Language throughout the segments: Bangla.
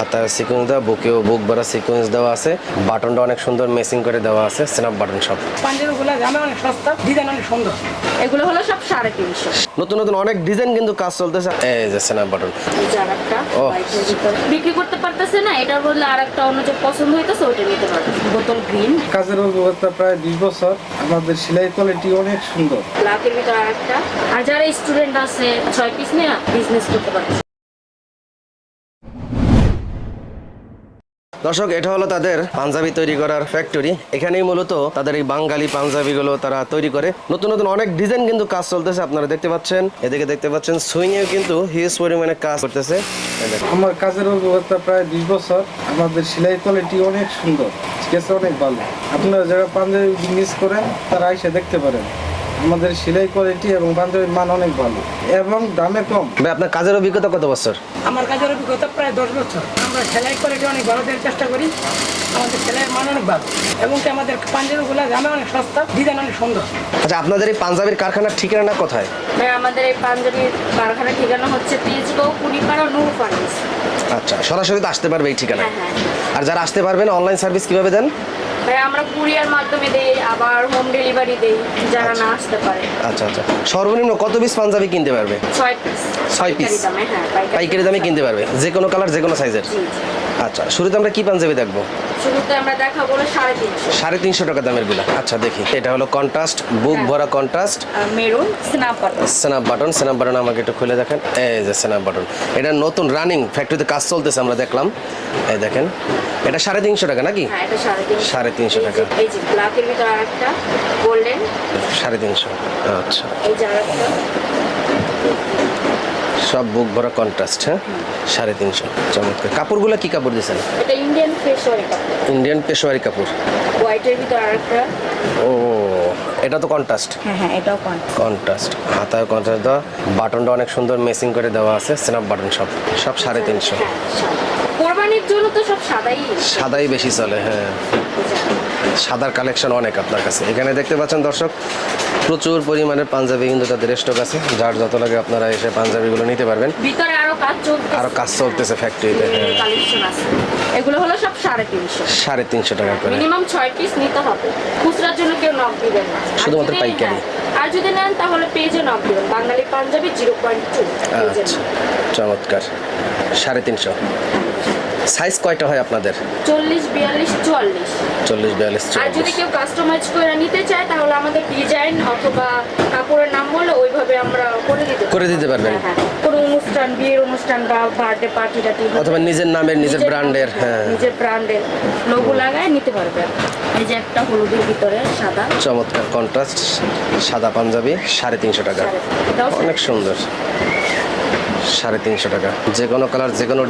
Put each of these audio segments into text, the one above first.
হাতায় সিকোয়েন্স দেওয়া বুকেও বুক ভরা সিকোয়েন্স দেওয়া আছে। বাটনটা অনেক সুন্দর মেসিং করে দেওয়া আছে স্ন্যাপ বাটন সব। পাঞ্জাবিগুলো দামে অনেক সস্তা ডিজাইন অনেক সুন্দর। এগুলো হলো সব সাড়ে তিনশো। নতুন নতুন অনেক ডিজাইন কিন্তু কাজ চলতেছে। এই যে স্ন্যাপ বাটন বিক্রি করতে পারতেছে না এটার বদলে আর একটা অন্য যে পছন্দ হইতেছে ওটা নিতে পারবে। বোতল গ্রিন কাজের অভিজ্ঞতা প্রায় দুই বছর। আমাদের সেলাই কোয়ালিটি অনেক সুন্দর। ব্ল্যাকের ভিতরে আরেকটা। আর যারা স্টুডেন্ট আছে ছয় পিস নিয়ে বিজনেস করতে পারবে দর্শক, এটা হলো তাদের পাঞ্জাবি তৈরি করার ফ্যাক্টরি এখানেই মূলত তাদের এই বাঙালি পাঞ্জাবিগুলো তারা তৈরি করে। নতুন নতুন অনেক ডিজাইন কিন্তু কাজ চলতেছে, আপনারা দেখতে পাচ্ছেন। এদিকে দেখতে পাচ্ছেন, সুইংয়েও কিন্তু হিউজ পরিমাণে কাজ করতেছে। আমার কাজের অভিজ্ঞতা প্রায় বিশ বছর। আমাদের সেলাই কোয়ালিটি অনেক সুন্দর অনেক ভালো। আপনারা যারা পাঞ্জাবি বিজনেস করেন, তারা এসে দেখতে পারেন। আমাদের সেলাই কোয়ালিটি এবং পাঞ্জাবির মান অনেক ভালো এবং দামে কম। ভাই আপনার কাজের অভিজ্ঞতা কত বছর? আমার কাজের অভিজ্ঞতা প্রায় দশ বছর। আমরা সেলাই কোয়ালিটি অনেক ভালো দেওয়ার চেষ্টা করি। আমাদের সেলাইয়ের মান অনেক ভালো। এবং কি আমাদের পাঞ্জাবিগুলো দামে অনেক সস্তা ডিজাইন অনেক সুন্দর। আচ্ছা আপনাদের এই পাঞ্জাবির কারখানার ঠিকানা কোথায়? ভাই আমাদের এই পাঞ্জাবির কারখানার ঠিকানা হচ্ছে তেজগাঁও কুড়িপাড়া নূর ফার্নিস আচ্ছা সরাসরি তো আসতে পারবে এই ঠিকানায়। হ্যাঁ হ্যাঁ। আর যারা আসতে পারবেন অনলাইন সার্ভিস কীভাবে দেন? আমরা কুরিয়ার মাধ্যমে দেই আবার হোম ডেলিভারি দেই যারা না আসতে পারে। আচ্ছা আচ্ছা। সর্বনিম্ন কত পিস পাঞ্জাবি কিনতে পারবে? পিস? হ্যাঁ পাইকারি দামে কিনতে পারবে? যে কোনো কালার যে কোনো সাইজের। আচ্ছা শুরুতে আমরা কি পাঞ্জাবি দেখব? শুরুতে আমরা দেখাবো সাড়ে তিনশো। সাড়ে তিনশো টাকা দামেরগুলা। আচ্ছা দেখি। এটা হলো কন্ট্রাস্ট বুক ভরা contrast maroon snap button snap button snap button আমাকে একটু খুলে দেখেন। এই যে স্ন্যাপ বাটন এটা নতুন রানিং ফ্যাক্টরিতে কাজ চলতেছে আমরা দেখলাম। এই দেখেন। এটা সাড়ে তিনশো টাকা নাকি? হ্যাঁ সাড়ে তিনশো। টাকা। গোল্ডেন সাড়ে তিনশো। আচ্ছা। এই যে সব বুক ভরা কন্ট্রাস্ট হ্যাঁ? সাড়ে তিনশো। চমৎকার। কাপড়গুলো কি কাপড় দিয়েছেন? এটা ইন্ডিয়ান পেশোয়ারি কাপড়। ইন্ডিয়ান পেশোয়ারি কাপড়। হোয়াইটের ভিতরে আরেকটা। ও এটা তো কন্ট্রাস্ট হ্যাঁ হ্যাঁ এটাও কন কন্ট্রাস্ট হাতায় কন্ট্রাস্ট দেওয়া। বাটনটা অনেক সুন্দর মেসিং করে দেওয়া আছে। স্ন্যাপ বাটন সব সব সাড়ে তিনশো। হ্যাঁ কোরবানির জন্য তো সব সাদাই। সাদাই বেশি চলে হ্যাঁ। সাদার কালেকশন অনেক আপনার কাছে। এখানে দেখতে পাচ্ছেন দর্শক প্রচুর পরিমাণের পাঞ্জাবি কিন্তু তাদের স্টক আছে। যার যত লাগে আপনারা এসে পাঞ্জাবিগুলো নিতে পারবেন। ভিতরে আরও কাজ চলছে আরও কাজ চলতেছে ফ্যাক্টরিতে কালেকশন আছে। এগুলো হলো সব সাড়ে তিনশো। সাড়ে তিনশো টাকা করে। মিনিমাম ছয় পিস নিতে হবে। খুচরার জন্য কেউ নক দিবেন না। শুধুমাত্র পাইকারি। আর যদি নেন তাহলে পেজে নক দিবেন। Bangali panjabi zero point two আচ্ছা। চমৎকার। সাড়ে তিনশো। সাইজ কয়টা হয় আপনাদের? চল্লিশ বিয়াল্লিশ চুয়াল্লিশ। চল্লিশ বিয়াল্লিশ আর যদি কেউ কাস্টমাইজ করে নিতে চায় তাহলে আমাদের ডিজাইন অথবা কাপড়ের নাম বলে ওইভাবে আমরা করে দিতে পারি। করে দিতে পারবেন? হ্যাঁ, হ্যাঁ। কোনো অনুষ্ঠান বিয়ের অনুষ্ঠান বা বার্থডে পার্টি টাটি অথবা নিজের নামের নিজের ব্র্যান্ডের হ্যাঁ। নিজের ব্র্যান্ডের লোগো লাগায় নিতে পারবে এই যে একটা হলুদের ভিতরে সাদা। চমৎকার কন্ট্রাস্ট সাদা পাঞ্জাবি সাড়ে তিনশো টাকা। অনেক সুন্দর। সাড়ে তিনশো টাকা। যে কোনো কালার যে কোনো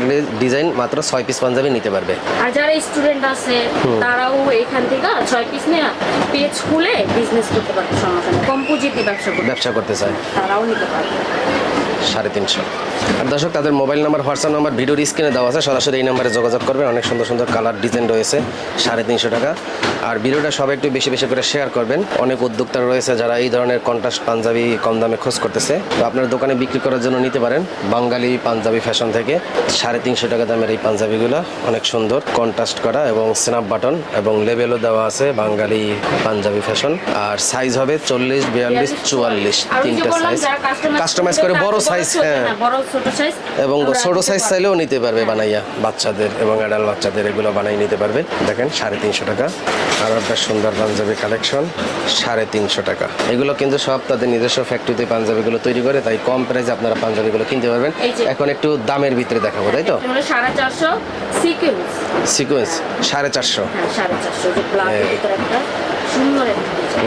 ডিজাইন মাত্র ছয় পিস পাঞ্জাবি নিতে পারবে। আর যারা স্টুডেন্ট আছে তারাও এখান থেকে ছয় পিস নিয়ে পেজ খুলে বিজনেস করতে পারবে সমস্যা নেই কম ব্যবসা ব্যবসা করতে চায়। তারাও নিতে পারবে। সাড়ে তিনশো। আর দর্শক, তাদের মোবাইল নাম্বার, হোয়াটসঅ্যাপ নাম্বার, ভিডিওর স্ক্রিনে দেওয়া আছে, সরাসরি এই নাম্বারে যোগাযোগ করবেন। অনেক সুন্দর সুন্দর কালার ডিজাইন রয়েছে, সাড়ে তিনশো টাকা। আর ভিডিওটা সবাই একটু বেশি বেশি করে শেয়ার করবেন। অনেক উদ্যোক্তা রয়েছে যারা এই ধরনের কন্ট্রাস্ট পাঞ্জাবি কম দামে খোঁজ করতেছে। তো আপনার দোকানে বিক্রি করার জন্য নিতে পারেন বাঙালি পাঞ্জাবি ফ্যাশন থেকে। সাড়ে তিনশো টাকা দামের এই পাঞ্জাবিগুলো, অনেক সুন্দর। কন্ট্রাস্ট করা এবং স্ন্যাপ বাটন এবং লেবেলও দেওয়া আছে বাঙালি পাঞ্জাবি ফ্যাশন। আর সাইজ হবে চল্লিশ, বিয়াল্লিশ, চুয়াল্লিশ, তিনটা সাইজ কাস্টমাইজ করে বড় সাইজ হ্যাঁ। বড় ছোট সাইজ এবং ছোট সাইজ চাইলেও নিতে পারবে বানাইয়া বাচ্চাদের এবং অ্যাডাল্ট বাচ্চাদের এগুলো বানাই নিতে পারবে। দেখেন সাড়ে তিনশো টাকা। আর একটা সুন্দর পাঞ্জাবি কালেকশন সাড়ে তিনশো টাকা। এগুলো কিন্তু সব তাদের নিজস্ব ফ্যাক্টরিতে পাঞ্জাবিগুলো তৈরি করে তাই কম প্রাইসে আপনারা পাঞ্জাবিগুলো কিনতে পারবেন। এখন একটু দামের ভিতরে দেখাবো তাই তো? সাড়ে চারশো সিকুয়েন্স সিকোয়েন্স সাড়ে চারশো। হ্যাঁ সাড়ে সুন্দর ডিজাইন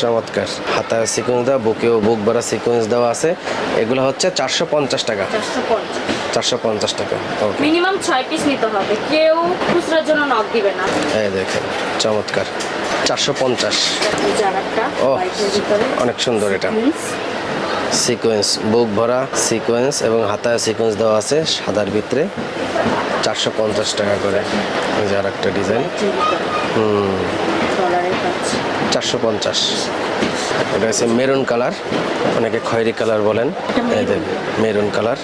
চমৎকার। হাতায় সিকোয়েন্স দেওয়া বুকেও বুক ভরা সিকোয়েন্স দেওয়া আছে। এগুলো হচ্ছে চারশো পঞ্চাশ টাকা। চারশো পঞ্চাশ। টাকা। মিনিমাম ছয় পিস নিতে হবে। কেউ খুচরার জন্য নক দিবে না। এই দেখেন চমৎকার। চারশো পঞ্চাশ। ও অনেক সুন্দর এটা। সিকোয়েন্স বুক ভরা সিকোয়েন্স এবং হাতায় সিকোয়েন্স দেওয়া আছে সাদার ভিতরে। চারশো পঞ্চাশ টাকা করে। এই যে আর একটা ডিজাইন হুম। চারশো পঞ্চাশ। এটা হচ্ছে মেরুন কালার অনেকে খয়েরি কালার বলেন। Maroon colour.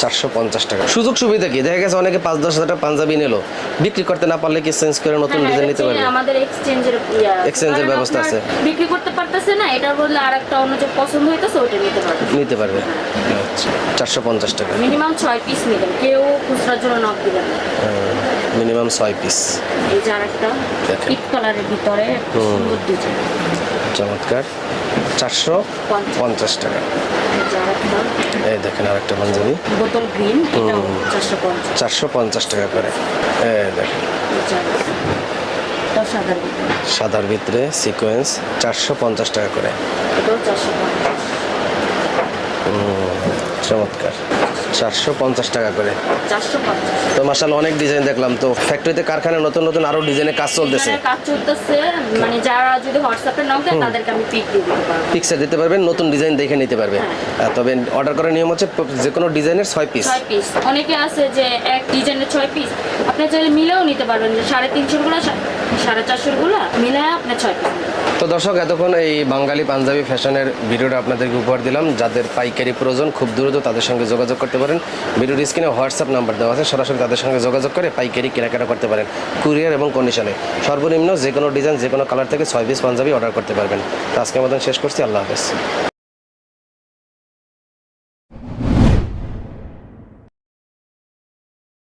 চারশো পঞ্চাশ। টাকা। সুযোগ সুবিধা কি? দেখা গেছে অনেকে পাঁচ দশ হাজার টাকা পাঞ্জাবি নিলো। বিক্রি করতে না পারলে কি চেঞ্জ করে নতুন হ্যাঁ, ডিজাইন নিতে পারবে? আমাদের এক্সচেঞ্জের এর ব্যবস্থা আছে। বিক্রি করতে পারতেছে না এটার বদলে আর একটা অন্য যে পছন্দ হইতেছে ওটা নিতে পারবে। নিতে পারবে। আচ্ছা চারশো পঞ্চাশ টাকা। মিনিমাম ছয় পিস নেবেন কেউ খুচরার জন্য নক দিবেন। মিনিমাম ছয় পিস। এই যে আরেকটা পিট কালারের ভিতরে সুন্দর ডিজাইন চমৎকার। চারশো পঞ্চাশ। টাকা। এই দেখেন আরেকটা পাঞ্জাবি। বোতল গ্রিন চারশো পঞ্চাশ। টাকা করে। এই দেখেন। সাদার ভিতরে। সিকোয়েন্স চারশো পঞ্চাশ টাকা করে। চমৎকার। চারশো পঞ্চাশ টাকা করে। তো মাসাল অনেক ডিজাইন দেখলাম। তো ফ্যাক্টরিতে কারখানায় নতুন নতুন আরও ডিজাইনের কাজ চলতেছে। কাজ চলতেছে মানে যারা যদি হোয়াটসঅ্যাপে নক দেয় তাদেরকে আমি পিক দিয়ে দিতে পারব। পিকচার দিতে পারবেন নতুন ডিজাইন দেখে নিতে পারবে। হ্যাঁ। তবে অর্ডার করার নিয়ম হচ্ছে যে কোনো ডিজাইনের ছয় পিস ছয় পিস অনেকে আছে যে এক ডিজাইনের ছয় পিস আপনি চাইলে মিলেও নিতে পারবেন। যে সাড়ে তিনশোরগুলা সাড়ে চারশোরগুলা মিলে আপনি ছয় পিস তো দর্শক, এতক্ষণ এই বাঙালি পাঞ্জাবি ফ্যাশনের ভিডিওটা আপনাদেরকে উপহার দিলাম। যাদের পাইকারি প্রয়োজন, খুব দ্রুত তাদের সঙ্গে যোগাযোগ করতে পারেন। ভিডিওর স্ক্রিনে হোয়াটসঅ্যাপ নাম্বার দেওয়া আছে, সরাসরি তাদের সঙ্গে যোগাযোগ করে পাইকারি কেনাকাটা করতে পারেন। কুরিয়ার এবং কন্ডিশনে। সর্বনিম্ন যে কোনো ডিজাইন, যে কোনো কালার থেকে ছয় পিস পাঞ্জাবি অর্ডার করতে পারবেন। তো আজকের মতন শেষ করছি, আল্লাহ হাফেজ।